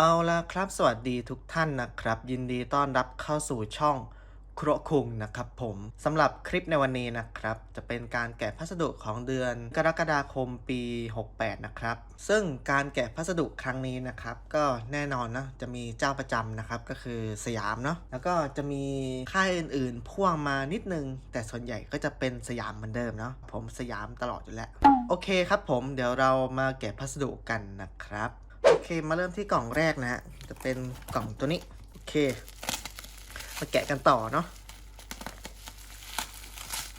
เอาละครับสวัสดีทุกท่านนะครับ ยินดีต้อนรับเข้าสู่ช่องครัวคุงนะครับผมสำหรับคลิปในวันนี้นะครับ จะเป็นการแกะพัสดุของเดือนกรกฎาคมปี 68 นะครับ ซึ่งการแกะพัสดุครั้งนี้นะครับ ก็แน่นอนนะจะมีเจ้าประจำนะครับก็คือสยามเนาะแล้วก็จะมีค่ายอื่นๆ พ่วงมานิดนึง แต่ส่วนใหญ่ก็จะเป็นสยามเหมือนเดิมเนาะผมสยามตลอดอยู่แล้ว โอเคครับผมเดี๋ยวเรามาแกะพัสดุกันนะครับ โอเคมาเริ่มที่กล่องแรกนะฮะจะเป็นกล่องตัวนี้ โอเค มาแกะกันต่อเนาะ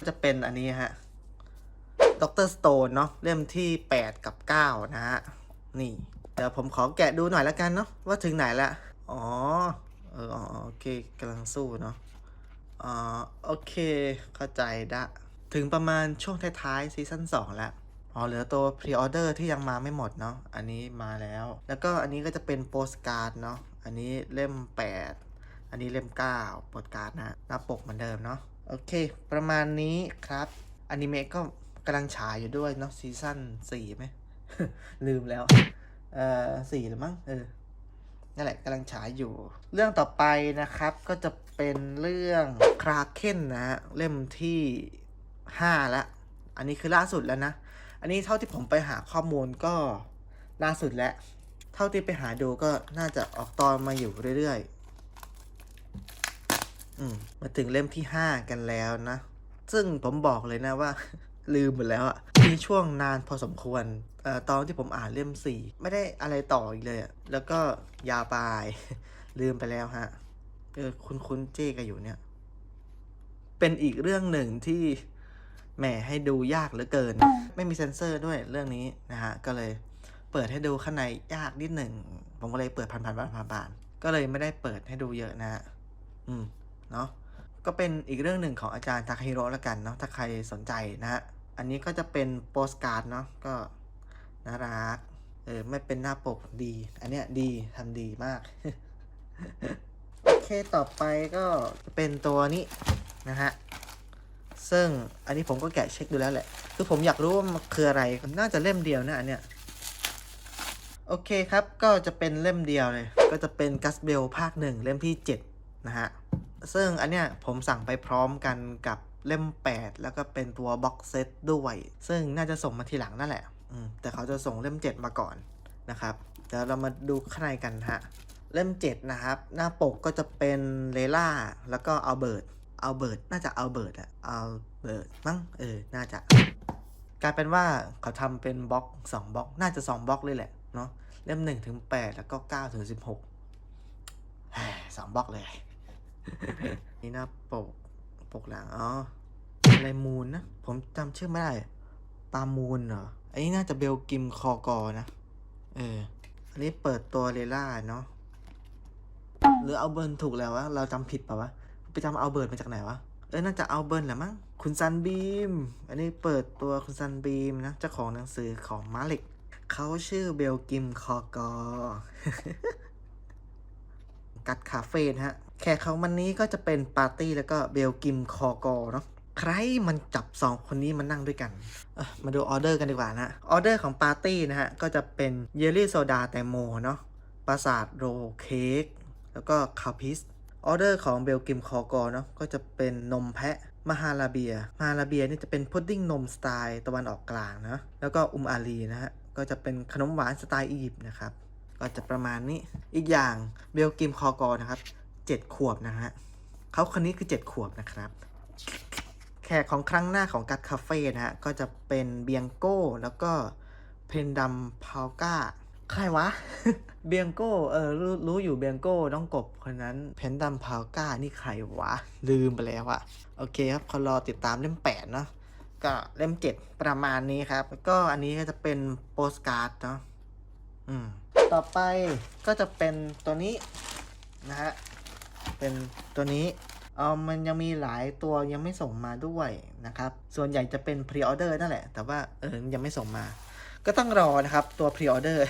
จะเป็นอันนี้ฮะด็อกเตอร์สโตนเนาะเล่มที่ 8 กับ 9 นะฮะ นี่ เดี๋ยวผมขอแกะดูหน่อยแล้วกันเนาะว่าถึงไหนละ อ๋อ เออโอเคกำลังสู้เนาะอ๋อโอเค เข้าใจละถึงประมาณช่วงท้ายๆซีซั่น2แล้ว อ๋อเหลือตัวพรีออเดอร์ที่ยังมาไม่หมดเนาะอันนี้มาแล้ว แล้วก็อันนี้ก็จะเป็นโปสการ์ดเนาะอันนี้เล่ม 8 อันนี้เล่ม 9 โปสการ์ดนะหน้าปกเหมือนเดิมเนาะโอเค ประมาณนี้ครับอนิเมะก็กำลังฉายอยู่ด้วยเนาะซีซั่น4ไหมลืมแล้ว เอ่อสี่หรือมั้งเออนั่นแหละกำลังฉายอยู่ เรื่องต่อไปนะครับก็จะเป็นเรื่องคราเคนนะฮะเล่มที่ 5 แล้ว อันนี้คือล่าสุดแล้วนะ อันนี้เท่าที่ผมไปหาข้อมูลก็ล่าสุดแล้วเท่าที่ไปหาดูก็น่าจะออกตอนมาอยู่เรื่อยๆ อืม มาถึงเล่มที่5กันแล้วนะ ซึ่งผมบอกเลยนะว่า ลืมหมดแล้วอะมีช่วงนานพอสมควรออตอนที่ผมอ่านเล่ม4ไม่ได้อะไรต่ออีกเลยอะแล้วก็ยาวไปลืมไปแล้วฮะ เออ คุ้นคุ้นๆเจ๊กันอยู่เนี่ย เป็นอีกเรื่องหนึ่งที่ แหมให้ดูยากเหลือเกิน ไม่มีเซ็นเซอร์ด้วยเรื่องนี้นะฮะ ก็เลยเปิดให้ดูข้างในยากนิดหนึ่ง ผมก็เลยเปิดผ่านๆผ่านๆก็เลยไม่ได้เปิดให้ดูเยอะนะฮะ อืม เนาะก็เป็นอีกเรื่องหนึ่งของอาจารย์ทาคาฮิโร่ละกันเนาะ ถ้าใครสนใจนะฮะ อันนี้ก็จะเป็นโปสการ์ดเนาะ ก็น่ารัก เออ ไม่เป็นหน้าปกดี อันเนี้ยดีทำดีมาก โอเค ต่อไปก็จะเป็นตัวนี้นะฮะ ซึ่งอันนี้ผมก็แกะเช็คดูแล้วแหละ คือผมอยากรู้ว่ามันคืออะไร น่าจะเล่มเดียวนะอันเนี้ย โอเคครับ ก็จะเป็นเล่มเดียวเลย ก็จะเป็นกัสเบลภาคหนึ่งเล่มที่ 7 นะฮะ ซึ่งอันเนี้ยผมสั่งไปพร้อมกันกับเล่ม 8 แล้วก็เป็นตัวบ็อกเซตด้วย ซึ่งน่าจะส่งมาทีหลังนั่นแหละ อืม แต่เขาจะส่งเล่ม 7 มาก่อนนะครับ เดี๋ยวเรามาดูข้างในกันฮะ เล่ม 7 นะครับ หน้าปกก็จะเป็นเลล่าแล้วก็อัลเบิร์ต อัลเบิร์ตน่าจะเอัลเบิร์ตอะเอัลเบิร์ตมั้งเออ น่าจะ กลายเป็นว่าเขาทำเป็นบล็อกสองบล็อก น่าจะสองบล็อกเลยแหละเนาะเล่มหนึ่งถึงแปดแล้วก็เก้าถึงสิบหกสองบล็อกเลย นี่น้าปกปกหลังอ๋ออะไรมูนนะ ผมจำชื่อไม่ได้ปามูนเหรออันนี้น่าจะเบลกิมคอกอนะ เออ อันนี้เปิดตัวเลล่าเนาะหรือเอาเบิร์นถูกแล้ววะเราจำผิดปล่าวะ จำเอาเบิร์นมาจากไหนวะ เออน่าจะเอาเบิร์นแหละมั้ง คุณซันบีม อันนี้เปิดตัวคุณซันบีมนะเจ้าของหนังสือของมาเล็กเขาชื่อเบลกิมคอกอ กัดคาเฟ่นะฮะ แขกเของวันนี้ก็จะเป็นปาร์ตี้แล้วก็เบลกิมคอกอเนาะใครมันจับสองคนนี้มานั่งด้วยกัน มาดูออเดอร์กันดีกว่านะ ออเดอร์ของปาร์ตี้นะฮะ ก็จะเป็นเยลลี่โซดาแตงโมเนาะปราสาทโรลเค้ก แล้วก็คาพิส ออเดอร์ของเบลกิมคอกอเนาะก็จะเป็นนมแพะมหาลาเบียมหาลาเบียนี่จะเป็นพุดดิ้งนมสไตล์ตะวันออกกลางนะ แล้วก็อุมอาลีนะฮะ ก็จะเป็นขนมหวานสไตล์อียิปต์นะครับ ก็จะประมาณนี้ อีกอย่างเบลกิมคอกอนะครับเจ็ดขวบนะฮะเขาคนนี้คือเจ็ดขวบนะครับ แขกของครั้งหน้าของกัดคาเฟ่นะฮะ ก็จะเป็นเบียงโก้แล้วก็เพนดัมพาวก้า ใครวะ เบียงโก้ เออรู้รู้อยู่เบียงโก้ น้องกบคนนั้น เพนดัมพาวก้า นี่ใครวะ ลืมไปแล้วอะโอเคครับขอรอติดตามเล่มแปดเนาะ ก็เล่มเจ็ดประมาณนี้ครับ ก็อันนี้ก็จะเป็นโปสการ์ดเนาะ อืม ต่อไปก็จะเป็นตัวนี้นะฮะ เป็นตัวนี้เออมันยังมีหลายตัวยังไม่ส่งมาด้วยนะครับ ส่วนใหญ่จะเป็นพรีออเดอร์นั่นแหละ แต่ว่าเออยังไม่ส่งมา ก็ต้องรอนะครับตัวพรีออเดอร์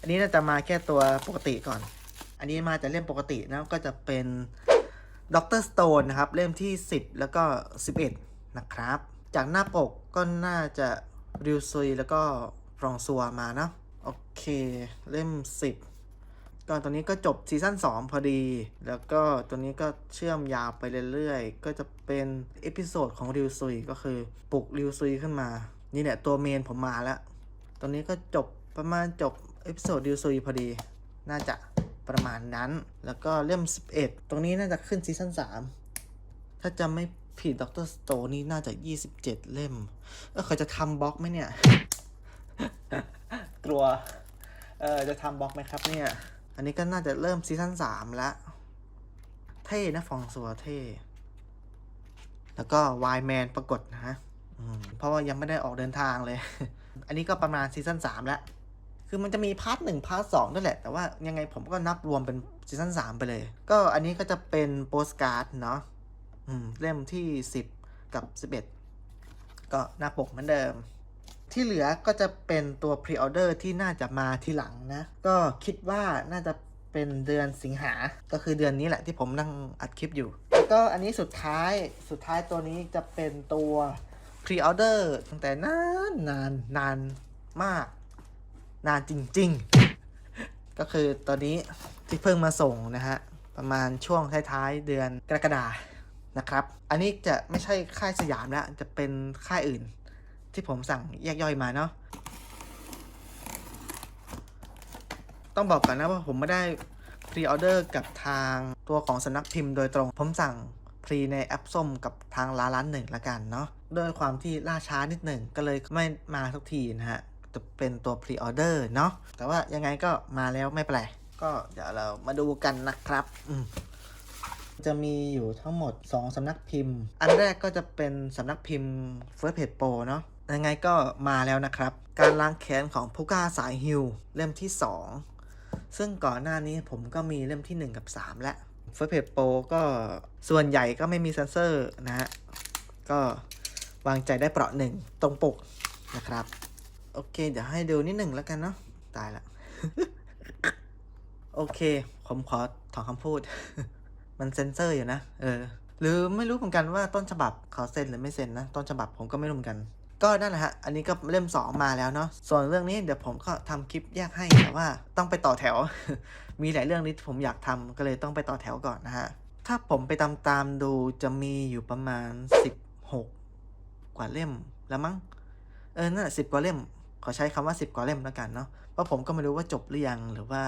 อันนี้น่าจะมาแค่ตัวปกติก่อน อันนี้มาจากเล่มปกตินะก็จะเป็นด็อกเตอร์สโตนนะครับ เล่มที่ 10 แล้วก็ 11 นะครับ จากหน้าปกก็น่าจะริวซุยแล้วก็ฟรองซัวมานะโอเค เล่ม 10 ก็ตัวนี้ก็จบซีซั่น2 พอดี แล้วก็ตัวนี้ก็เชื่อมยาวไปเรื่อยๆ ก็จะเป็นเอพิโซดของริวซุยก็คือปลุกริวซุยขึ้นมา นี่แหละตัวเมนผมมาแล้ว ตอนนี้ก็จบประมาณจบเอพิโซดริวซุยพอดี น่าจะประมาณนั้น แล้วก็เล่ม 11 ตรงนี้น่าจะขึ้นซีซั่น3 ถ้าจำไม่ผิดด็อกเตอร์สโตนี่น่าจะ 27 เล่ม เออเขาจะทำบล็อกไหมเนี่ย กลัว เออจะทำบล็อกไหมครับเนี่ย อันนี้ก็น่าจะเริ่มซีซั่น3แล้ว เท่นะฟองซัวเท่ แล้วก็วายแมนปรากฏนะฮะเพราะว่ายังไม่ได้ออกเดินทางเลย อันนี้ก็ประมาณซีซั่น3แล้ว คือมันจะมีพาร์ทหนึ่งพาร์ทสองด้วยแหละ แต่ว่ายังไงผมก็นับรวมเป็นซีซั่นสามไปเลย ก็อันนี้ก็จะเป็นโปสการ์ดเนาะเล่มที่ 10 กับ 11 ก็หน้าปกเหมือนเดิม ที่เหลือก็จะเป็นตัวพรีออเดอร์ที่น่าจะมาทีหลังนะ ก็คิดว่าน่าจะเป็นเดือนสิงหา ก็คือเดือนนี้แหละที่ผมนั่งอัดคลิปอยู่ แล้วก็อันนี้สุดท้าย สุดท้ายตัวนี้จะเป็นตัว พรีออเดอร์ตั้งแต่นานนานนานมาก นานจริง ๆ ก็คือตอนนี้ที่เพิ่งมาส่งนะฮะ ประมาณช่วงท้ายๆเดือนกรกฎานะครับ อันนี้จะไม่ใช่ค่ายสยามแล้ว จะเป็นค่ายอื่น ที่ผมสั่งแยกย่อยมาเนาะต้องบอกก่อนนะว่าผมไม่ได้พรีออเดอร์กับทางตัวของสำนักพิมพ์โดยตรง ผมสั่งพรีในแอปส้มกับทางร้านร้านหนึ่งละกันเนาะ ด้วยความที่ล่าช้านิดหนึ่งก็เลยไม่มาทุกทีนะฮะจะเป็นตัวพรีออเดอร์เนาะแต่ว่ายังไงก็มาแล้วไม่เป็นไรก็เดี๋ยวเรามาดูกันนะครับจะมีอยู่ทั้งหมด 2 สำนักพิมพ์ อันแรกก็จะเป็นสำนักพิมพ์ First Page Pro เนาะยังไงก็มาแล้วนะครับ การล้างแค้นของผู้กล้าสายฮิวเล่มที่ 2 ซึ่งก่อนหน้านี้ผมก็มีเล่มที่ 1 กับ 3 แล้ว First Page Pro ก็ส่วนใหญ่ก็ไม่มีเซนเซอร์นะฮะ ก็ วางใจได้เปราะหนึ่งตรงปกนะครับ โอเค เดี๋ยวให้ดูนิดหนึ่งแล้วกันเนาะตายละ โอเค ผมขอถอนคำพูด มันเซ็นเซอร์อยู่นะ เออ หรือไม่รู้เหมือนกันว่าต้นฉบับเขาเซ็นหรือไม่เซ็นนะ ต้นฉบับผมก็ไม่รู้เหมือนกัน ก็นั่นแหละฮะ อันนี้ก็เล่มสองมาแล้วเนาะ ส่วนเรื่องนี้เดี๋ยวผมก็ทำคลิปแยกให้ แต่ว่าต้องไปต่อแถว มีหลายเรื่องนี้ผมอยากทำก็เลยต้องไปต่อแถวก่อนนะฮะ ถ้าผมไปตามตามๆดูจะมีอยู่ประมาณ16 กว่าเล่มแล้วมั้ง เออ นั่นสิบกว่าเล่ม ขอใช้คำว่า 10 กว่าเล่มแล้วกันเนาะ เพราะผมก็ไม่รู้ว่าจบหรือยัง หรือว่า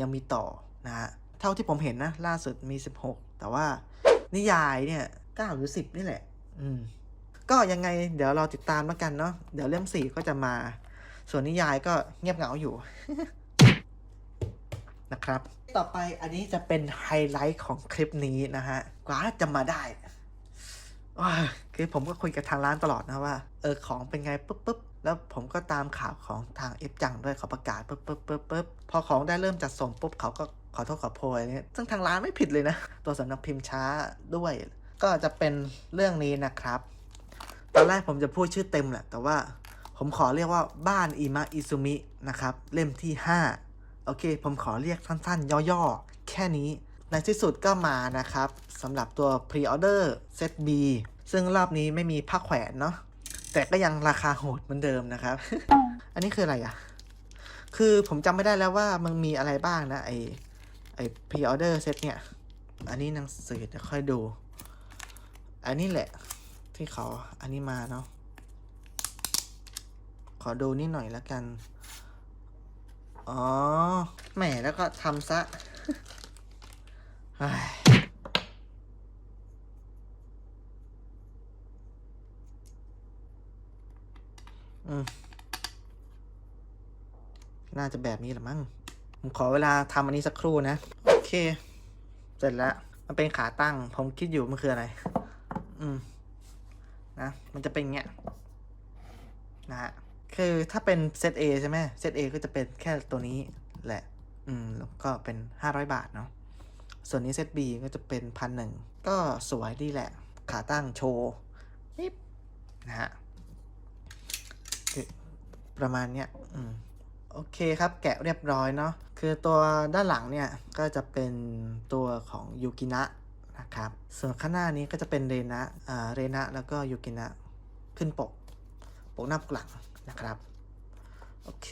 ยังมีต่อนะฮะ เท่าที่ผมเห็นนะ ล่าสุดมี 16 แต่ว่านิยายเนี่ย9หรือ10นี่แหละ อืม ก็ยังไงเดี๋ยวเราติดตามแล้วกันเนาะ เดี๋ยวเล่ม4ก็จะมา ส่วนนิยายก็เงียบเหงาอยู่นะครับ ต่อไปอันนี้จะเป็นไฮไลท์ของคลิปนี้นะฮะ กว่าจะมาได้ คือผมก็คุยกับทางร้านตลอดนะว่า เออของเป็นไงปุ๊บปุ๊บแล้วผมก็ตามข่าวของทางเอฟจังด้วยเขาประกาศปุ๊บปุ๊บปุ๊บปุ๊บพอของได้เริ่มจัดส่งปุ๊บเขาก็ขอโทษขอโพยเนี่ยซึ่งทางร้านไม่ผิดเลยนะ ตัวสำนักพิมพ์ช้าด้วย ก็จะเป็นเรื่องนี้นะครับ ตอนแรกผมจะพูดชื่อเต็มแหละ แต่ว่าผมขอเรียกว่าบ้านอิมะอิซุมินะครับ เล่มที่ 5 โอเค ผมขอเรียกสั้น ๆ ย่อๆ แค่นี้ ในที่สุดก็มานะครับสำหรับตัว Pre-Order Set B ซึ่ ซึ่งรอบนี้ไม่มีผ้าแขวนเนาะแต่ก็ยังราคาโหดเหมือนเดิมนะครับ อันนี้คืออะไรอะ คือผมจำไม่ได้แล้วว่ามันมีอะไรบ้างนะไอไอ Pre-Order Set เนี่ย อันนี้หนังสือเดี๋ยวค่อยดู อันนี้แหละ ที่เขาอันนี้มาเนาะขอดูนิดหน่อยแล้วกัน อ๋อ แหมแล้วก็ทำซะ เฮ้ย อืมน่าจะแบบนี้แหละมั้ง ผมขอเวลาทำอันนี้สักครู่นะ โอเค เสร็จแล้ว มันเป็นขาตั้ง ผมคิดอยู่มันคืออะไร อืม นะ มันจะเป็นเงี้ย นะฮะ คือถ้าเป็นเซต A ใช่ไหมเซต A ก็จะเป็นแค่ตัวนี้แหละ อืม แล้วก็เป็น500บาทเนาะ ส่วนนี้เซต B ก็จะเป็นพันหนึ่ง ก็สวยดีแหละ ขาตั้งโชว์นิบนะฮะ ประมาณเนี้ยอืมโอเคครับแกะเรียบร้อยเนาะคือตัวด้านหลังเนี่ยก็จะเป็นตัวของยูกินะนะครับส่วนข้างหน้านี้ก็จะเป็นเรนะอ่าเรนะแล้วก็ยูกินะขึ้นปก ปกหน้าปกหลังนะครับ โอเค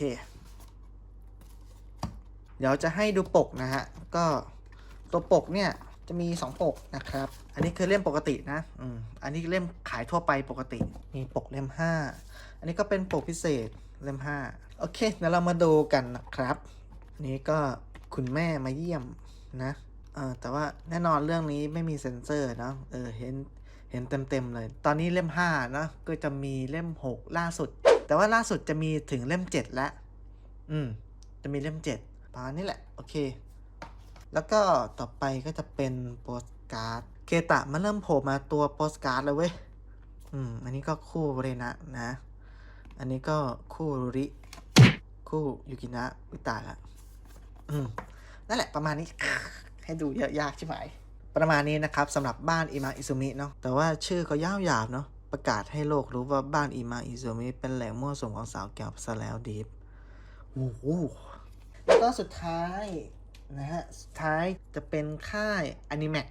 เดี๋ยวจะให้ดูปกนะฮะ ก็ตัวปกเนี่ยจะมี 2 ปกนะครับ อันนี้คือเล่มปกตินะ อืม อันนี้เล่มขายทั่วไปปกติ มีปกเล่ม 5 อันนี้ก็เป็นปกพิเศษ เล่ม5โอเคเดี๋ยวเรามาดูกันนะครับอันนี้ก็คุณแม่มาเยี่ยมนะเออแต่ว่าแน่นอนเรื่องนี้ไม่มีเซ็นเซอร์เนาะเออเห็นเห็นเต็มๆเลย ตอนนี้เล่ม5เนอะก็จะมีเล่ม 6 ล่าสุด แต่ว่าล่าสุดจะมีถึงเล่ม 7 แล้ว อืม จะมีเล่ม 7ประมาณนี้แหละ โอเค แล้วก็ต่อไปก็จะเป็นโปสการ์ดเคตะมาเริ่มโผล่มาตัวโปสการ์ดแล้วเว้ย อืม อันนี้ก็คู่เรนะนะ อันนี้ก็คู่รุริ คู่ยูกินะอุตายละอืมนั่นแหละประมาณนี้ ให้ดูเยอะยากใช่ไหม ประมาณนี้นะครับสำหรับบ้านอิมาอิซุมิเนาะแต่ว่าชื่อก็ยาวหยาบเนาะประกาศให้โลกรู้ว่าบ้านอิมาอิซุมิเป็นแหล่งมั่วสุมของสาวแก้วซะแล้วดีฟโอ้โหแล้วก็สุดท้ายนะฮะ สุดท้ายจะเป็นค่ายอนิเมะ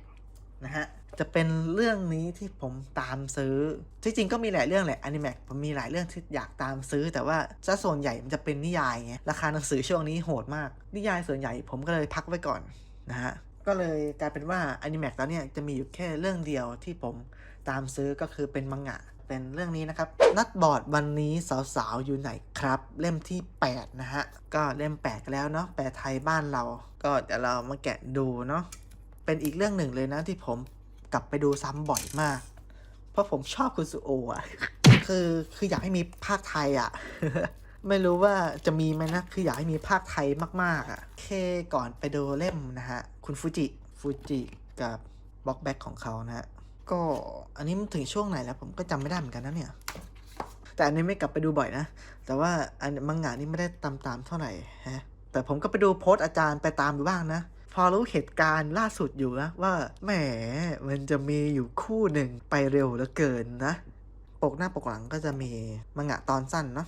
นะฮะ จะเป็นเรื่องนี้ที่ผมตามซื้อ ที่จริงก็มีหลายเรื่องแหละอนิเมะผมมีหลายเรื่องที่อยากตามซื้อ แต่ว่าซะส่วนใหญ่มันจะเป็นนิยายไงราคาหนังสือช่วงนี้โหดมาก นิยายส่วนใหญ่ผมก็เลยพักไว้ก่อนนะฮะก็เลยกลายเป็นว่าอนิเมะตอนนี้จะมีอยู่แค่เรื่องเดียวที่ผมตามซื้อก็คือเป็นมังงะเป็นเรื่องนี้นะครับ นัดบอร์ดวันนี้สาวๆอยู่ไหนครับ เล่มที่ 8 นะฮะ ก็เล่ม 8 แล้วเนาะแปลไทยบ้านเรา ก็เดี๋ยวเรามาแกะดูเนาะ เป็นอีกเรื่องหนึ่งเลยนะที่ผมกลับไปดูซ้ำบ่อยมาก เพราะผมชอบคุณสุโออะคือคืออยากให้มีภาคไทยอะไม่รู้ว่าจะมีไหมนะ คืออยากให้มีภาคไทยมากๆอะเคก่อนไปดูเล่มนะฮะ คุณฟูจิฟูจิกับบล็อกแบ็กของเขานะฮะ ก็อันนี้มันถึงช่วงไหนแล้ว ผมก็จำไม่ได้เหมือนกันนะเนี่ย แต่อันนี้ไม่กลับไปดูบ่อยนะ แต่ว่าอันมังงะนี่ไม่ได้ตามตามๆเท่าไหร่ฮะ แต่ผมก็ไปดูโพสต์อาจารย์ไปตามอยู่บ้างนะ พอรู้เหตุการณ์ล่าสุดอยู่นะว่าแหมมันจะมีอยู่คู่หนึ่งไปเร็วเหลือเกินนะ ปกหน้าปกหลังก็จะมีมังงะตอนสั้นเนาะ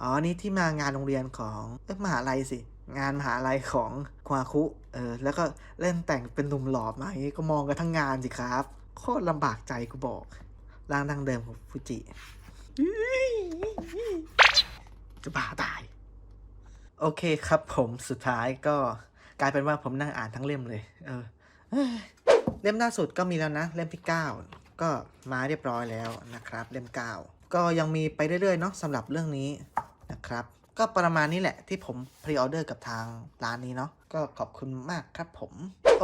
อ๋อนี่ที่มางานโรงเรียนของเอ๊ะมหาลัยสิ งานมหาลัยของควาคุเออแล้วก็เล่นแต่งเป็นหนุ่มหล่อมาอย่างนี้ก็มองกันทั้งงานสิครับ โคตรลำบากใจกูบอกร่างดังเดิมของฟูจิจะบ้าตาย โอเคครับผมสุดท้ายก็ กลายเป็นว่าผมนั่งอ่านทั้งเล่มเลย เออเอ้ยเล่มล่าสุดก็มีแล้วนะ เล่มที่ 9 ก็มาเรียบร้อยแล้วนะครับ เล่ม 9 ก็ยังมีไปเรื่อยๆเนาะสำหรับเรื่องนี้นะครับ ก็ประมาณนี้แหละที่ผมพรีออเดอร์กับทางร้านนี้เนาะก็ขอบคุณมากครับผม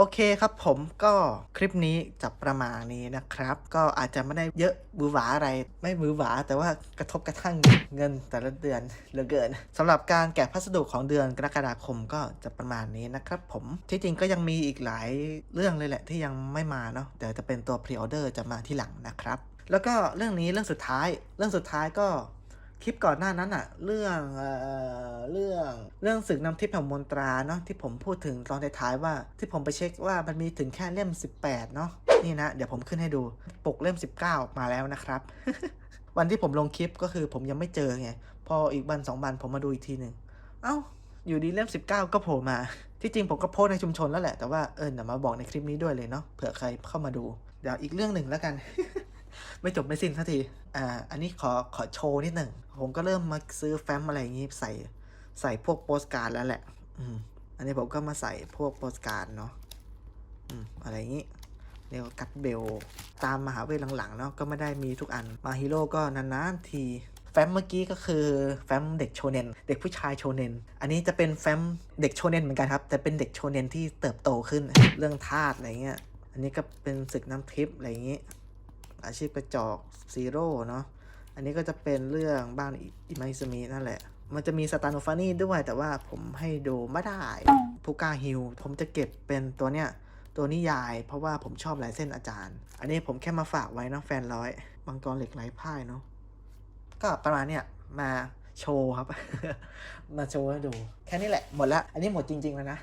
โอเคครับผมก็คลิปนี้จะประมาณนี้นะครับ ก็อาจจะไม่ได้เยอะบือหวาอะไรไม่บือหวา แต่ว่ากระทบกระทั่งเงินแต่ละเดือนเหลือเกินสำหรับการแกะพัสดุของเดือนกรกฎาคมก็จะประมาณนี้นะครับผมที่จริงก็ยังมีอีกหลายเรื่องเลยแหละที่ยังไม่มาเนาะเดี๋ยวจะเป็นตัวพรีออเดอร์จะมาที่หลังนะครับ แล้วก็เรื่องนี้เรื่องสุดท้าย เรื่องสุดท้ายก็ คลิปก่อนหน้านั้นอะเรื่องเอ่อเรื่องเรื่องศึกน้ำทิพย์แห่งมนตราเนาะที่ผมพูดถึงตอนท้ายๆว่า ที่ผมไปเช็คว่ามันมีถึงแค่เล่ม 18 เนาะนี่นะ เดี๋ยวผมขึ้นให้ดูปกเล่ม 19 มาแล้วนะครับ วันที่ผมลงคลิปก็คือผมยังไม่เจอไง พออีกวันสองวันผมมาดูอีกทีหนึ่งเอ้า อยู่ดีเล่ม 19 ก็โผล่มา ที่จริงผมก็โพสในชุมชนแล้วแหละแต่ว่าเออเดี๋ยวมาบอกในคลิปนี้ด้วยเลยเนาะเผื่อใครเข้ามาดู เดี๋ยวอีกเรื่องหนึ่งแล้วกัน ไม่จบไม่สิ้นสักทีอ่าอันนี้ขอขอโชว์นิดหนึ่ง ผมก็เริ่มมาซื้อแฟ้มอะไรอย่างงี้ใส่ใส่พวกโปสการ์ดแล้วแหละ อืมอันนี้ผมก็มาใส่พวกโปสการ์ดเนาะอืมอะไรอย่างงี้เรียกว่ากัดเบล ตามมหาเวทหลังๆเนาะก็ไม่ได้มีทุกอันมาฮีโร่ก็นานๆทีแฟ้มเมื่อกี้ก็คือแฟ้มเด็กโชเนนเด็กผู้ชายโชเนนอันนี้จะเป็นแฟ้มเด็กโชเนนเหมือนกันครับ แต่เป็นเด็กโชเนนที่เติบโตขึ้นเรื่องธาตุอะไรเงี้ยอันนี้ก็เป็นศึกน้ำทิพย์อะไรอย่างงี้ อาชีพกระจอกซีโร่เนาะอันนี้ก็จะเป็นเรื่องบ้านอิมาอิสมินั่นแหละ มันจะมีสตาโนฟานี่ด้วยแต่ว่าผมให้ดูไม่ได้ผู้กาฮิวผมจะเก็บเป็นตัวเนี้ยตัวนิยาย เพราะว่าผมชอบลายเส้นอาจารย์ อันนี้ผมแค่มาฝากไว้เนาะแฟนร้อยมังกรเหล็กไหลพ่ายเนาะก็ประมาณเนี้ยมาโชว์ครับ มาโชว์ให้ดู แค่นี้แหละหมดละอันนี้หมดจริงๆแล้วนะ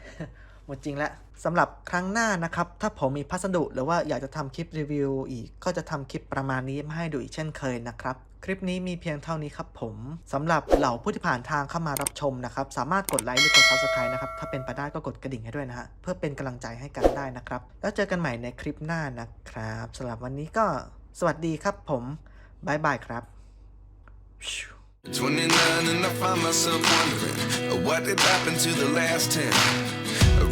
หมดจริงแล้วสำหรับครั้งหน้านะครับ ถ้าผมมีพัสดุหรือว่าอยากจะทำคลิปรีวิวอีก ก็จะทำคลิปประมาณนี้มาให้ดูอีกเช่นเคยนะครับคลิปนี้มีเพียงเท่านี้ครับผมสำหรับเหล่าผู้ที่ผ่านทางเข้ามารับชมนะครับ สามารถกดไลค์หรือกด subscribe นะครับ ถ้าเป็นไปได้ก็กดกระดิ่งให้ด้วยนะฮะ เพื่อเป็นกำลังใจให้กันได้นะครับ แล้วเจอกันใหม่ในคลิปหน้านะครับสำหรับวันนี้ก็สวัสดีครับผมบายบายครับ 29 and I find myself wondering what did happen to the last 10.